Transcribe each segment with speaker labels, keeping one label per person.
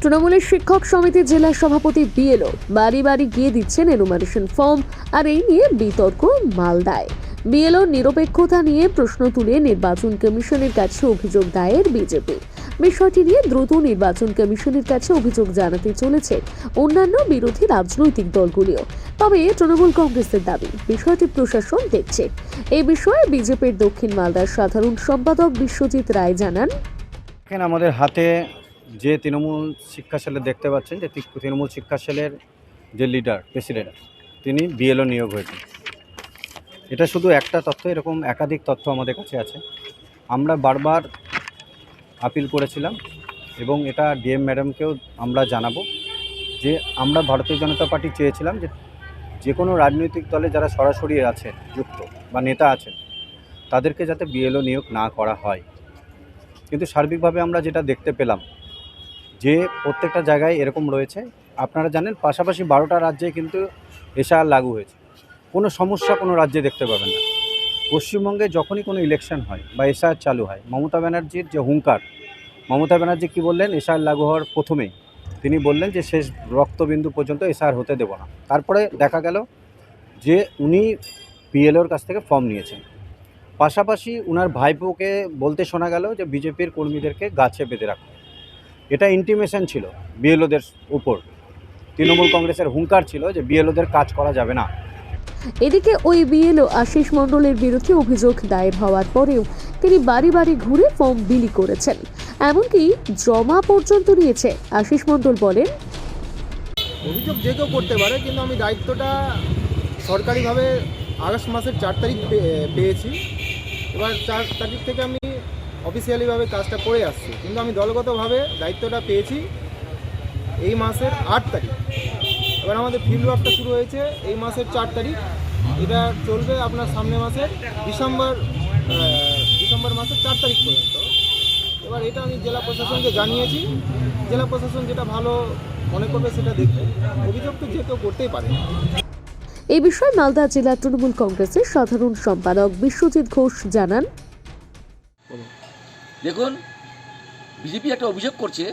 Speaker 1: তৃণমূলের শিক্ষক সমিতির জেলা সভাপতি বিএলও বাড়ি বাড়ি গিয়ে দিচ্ছেন এনুমারেশন ফর্ম আর এই নিয়ে বিতর্ক মালদায়। বিএলও নিরপেক্ষতা নিয়ে প্রশ্ন তুলে নির্বাচন কমিশনের কাছে অভিযোগ দায়ের বিজেপি। বিষয়টি নিয়ে দ্রুত নির্বাচন কমিশনের কাছে অভিযোগ জানাতে চলেছে অন্যান্য বিরোধী রাজনৈতিক দলগুলিও। তবে তৃণমূল কংগ্রেসের দাবি, বিষয়টি প্রশাসন দেখছে। এই বিষয়ে বিজেপির দক্ষিণ মালদার সাধারণ সম্পাদক বিশ্বজিৎ রায় জানান।
Speaker 2: আমাদের হাতে যে তৃণমূল শিক্ষা সেলের দেখতে পাচ্ছেন যে তৃণমূল শিক্ষা সেলের যে লিডার, প্রেসিডেন্ট, তিনি বিএলও নিয়োগ হয়েছেন। এটা শুধু একটা তথ্য, এরকম একাধিক তথ্য আমাদের কাছে আছে। আমরা বারবার আপিল করেছিলাম এবং এটা ডিএম ম্যাডামকেও আমরা জানাব যে আমরা ভারতীয় জনতা পার্টি চেয়েছিলাম যে যে কোনো রাজনৈতিক দলে যারা সরাসরি আছে, যুক্ত বা নেতা আছেন, তাদেরকে যাতে বিএলও নিয়োগ না করা হয়। কিন্তু সার্বিকভাবে আমরা যেটা দেখতে পেলাম যে প্রত্যেকটা জায়গায় এরকম রয়েছে, আপনারা জানেন পাশাপাশি বারোটা রাজ্যে কিন্তু এসআর লাগু হয়েছে। কোনো সমস্যা কোনো রাজ্যে দেখতে পাবেন না। পশ্চিমবঙ্গে যখনই কোনো ইলেকশন হয় বা এসআর চালু হয়, মমতা ব্যানার্জির যে হুঙ্কার, মমতা ব্যানার্জি কী বললেন? এসআর লাগু হওয়ার প্রথমেই তিনি বললেন যে, শেষ রক্তবিন্দু পর্যন্ত এসআর হতে দেব না। তারপরে দেখা গেল যে উনি পিএলওর কাছ থেকে ফর্ম নিয়েছেন। পাশাপাশি উনার ভাইপোকে বলতে শোনা গেল যে, বিজেপির কর্মীদেরকে গাছে বেঁধে রাখো। এটা ইন্টিমেশন ছিল বিএলওদের উপর। তৃণমূল কংগ্রেসের হুঙ্কার ছিল যে বিএলওদের কাজ করা যাবে না।
Speaker 1: এদিকে ওই বিএলও আশিস মণ্ডলের বিরুদ্ধে অভিযোগ দায়ের হওয়ার পরেও তিনি বাড়ি বাড়ি ঘুরে ফর্ম বিলি করেছেন। এমনকি জমা পর্যন্ত নিয়েছে আশিস মণ্ডল বলেন।
Speaker 3: অভিযোগ যে কেউ করতে পারে কিন্তু আমি দায়িত্বটা সরকারিভাবে আগস্ট মাসের চার তারিখ পেয়েছি। এবার চার তারিখ থেকে আমি অফিসিয়ালিভাবে কাজটা করে আসছি। কিন্তু আমি দলগতভাবে দায়িত্বটা পেয়েছি এই মাসের আট তারিখ। এবার আমাদের ফিল্ড ওয়ার্কটা শুরু হয়েছে এই মাসের চার তারিখ। এটা চলবে আপনার সামনে মাসে ডিসেম্বর ডিসেম্বর মাসের চার তারিখ পর্যন্ত। এবার এটা আমি জেলা প্রশাসনকে জানিয়েছি। জেলা প্রশাসন যেটা ভালো মনে করবে সেটা দেখবে। অভিযোগ তো যে কেউ করতেই পারে
Speaker 1: এই বিষয়ে মালদা জেলা তৃণমূল কংগ্রেসের সাধারণ সম্পাদক বিশ্বজিৎ ঘোষ জানান
Speaker 4: দেখুন, বিজেপি একটা অভিযোগ করছে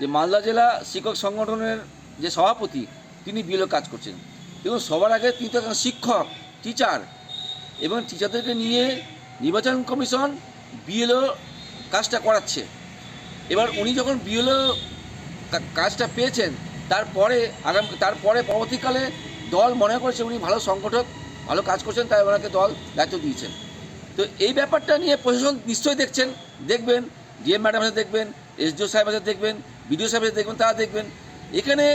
Speaker 4: যে মালদা জেলা শিক্ষক সংগঠনের যে সভাপতি, তিনি বিএলও কাজ করছেন। এবং সবার আগে তিনি তো একজন শিক্ষক, টিচার, এবং টিচারদেরকে নিয়ে নির্বাচন কমিশন বিএলও কাজটা করাচ্ছে। এবার উনি যখন বিএলও কাজটা পেয়েছেন, তারপরে আগাম, তারপরে পরবর্তীকালে দল মনে করেছে উনি ভালো সংগঠক, ভালো কাজ করছেন, তাই ওনাকে দল দায়িত্ব দিয়েছেন। তো এই ব্যাপারটা নিয়ে প্রশাসন নিশ্চয়ই দেখছেন, দেখবেন, ডিএম ম্যাডাম সাথে দেখবেন, এসডিও সাহেব সাথে দেখবেন, বিডিও সাহেব সাথে দেখবেন, তারা দেখবেন। এখানে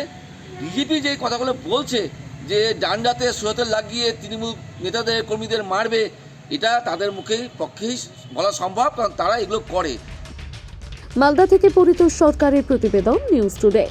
Speaker 4: বিজেপি যে কথাগুলো বলছে যে ডান্ডাতে সুরতে লাগিয়ে তৃণমূল নেতাদের, কর্মীদের মারবে, এটা তাদের মুখেই পক্ষেই বলা সম্ভব, কারণ তারা এগুলো করে।
Speaker 1: মালদা থেকে পরিতোষ সরকারের প্রতিবেদন, নিউজ টুডে।